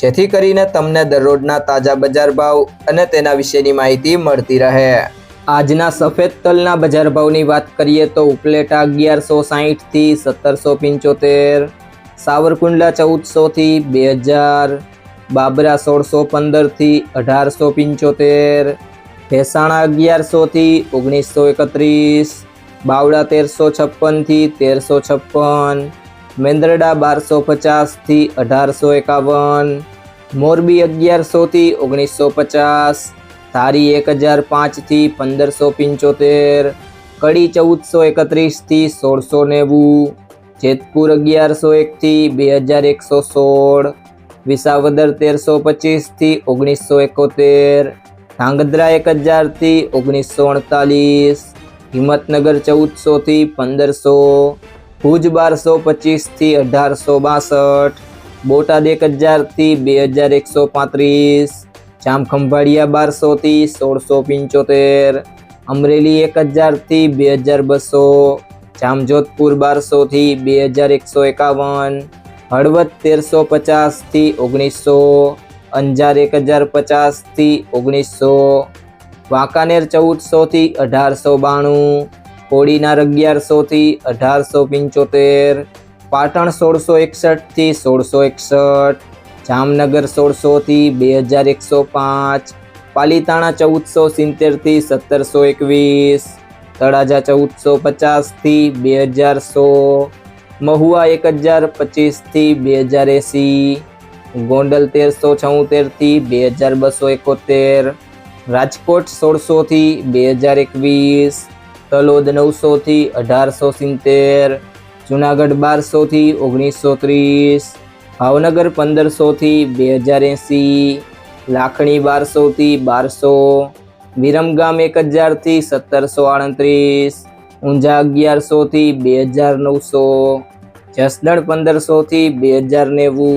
જેથી કરીને તમને દરરોજના તાજા બજાર ભાવ અને તેના વિશેની માહિતી મળતી રહે. આજના સફેદ તલના બજાર ભાવની વાત કરીએ તો ઉપલેટા અગિયારસો સાહીઠથી સત્તરસો પંચોતેર, સાવરકુંડલા ચૌદસોથી બે હજાર, બાબરા સોળસો પંદરથી અઢારસો પંચોતેર, ભેસાણા અગિયારસોથી ઓગણીસો એકત્રીસ બાવડા તેરસો છપ્પનથી તેરસો છપ્પન, મેંદરડા બારસો પચાસથી અઢારસો એકાવન મોરબી અગિયારસોથી ઓગણીસો પચાસ, ધારી એક હજાર પાંચથી પંદરસો પંચોતેર, કડી ચૌદસો એકત્રીસથી સોળસો નેવું, જેતપુર અગિયારસો એકથી બે હજાર એકસો સોળ, વિસાવદર તેરસો પચીસથી ઓગણીસો એકોતેર, ધાંગધ્રા એક હજારથી ઓગણીસો અડતાલીસ, હિંમતનગર ચૌદસોથી પંદરસો, ભુજ બારસો પચીસથી અઢારસો બાસઠ બોટાદ એક હજારથી બે હજાર એકસો પાંત્રીસ જામખંભાળિયા બારસોથી સોળસો પંચોતેર, અમરેલી એક હજારથી બે હજાર બસો જામજોધપુર બારસોથી બે હજાર એકસો એકાવન, હળવદ તેરસો પચાસથી ઓગણીસો, અંજાર એક હજાર પચાસથી ઓગણીસો, વાંકાનેર ચૌદસોથી અઢારસો બાણું, કોડીનાર અગિયારસોથી અઢારસો પંચોતેર પાટણ સોળસો એકસઠથી સોળસો એકસઠ, જામનગર સોળસોથી બે હજાર એકસો પાંચ, પાલીતાણા ચૌદસો સિત્તેરથી સત્તરસો એકવીસ, તળાજા ચૌદસો પચાસથી બે હજાર સો, મહુવા એક હજાર પચીસથી બે હજાર એંસી, ગોંડલ તેરસો છોતેરથી બે હજાર બસો એકોતેર, રાજકોટ સોળસોથી બે હજાર એકવીસ, તલોદ નવસોથી અઢારસો સિત્તેર જુનાગઢ બારસોથી ઓગણીસો ત્રીસ ભાવનગર પંદરસોથી બે હજાર એંસી લાખણી બારસોથી બારસો, વિરમગામ એક હજારથી સત્તરસો આડત્રીસ, ઊંઝા અગિયારસોથી બે હજાર નવસો, જસદણ પંદરસોથી બે હજાર નેવું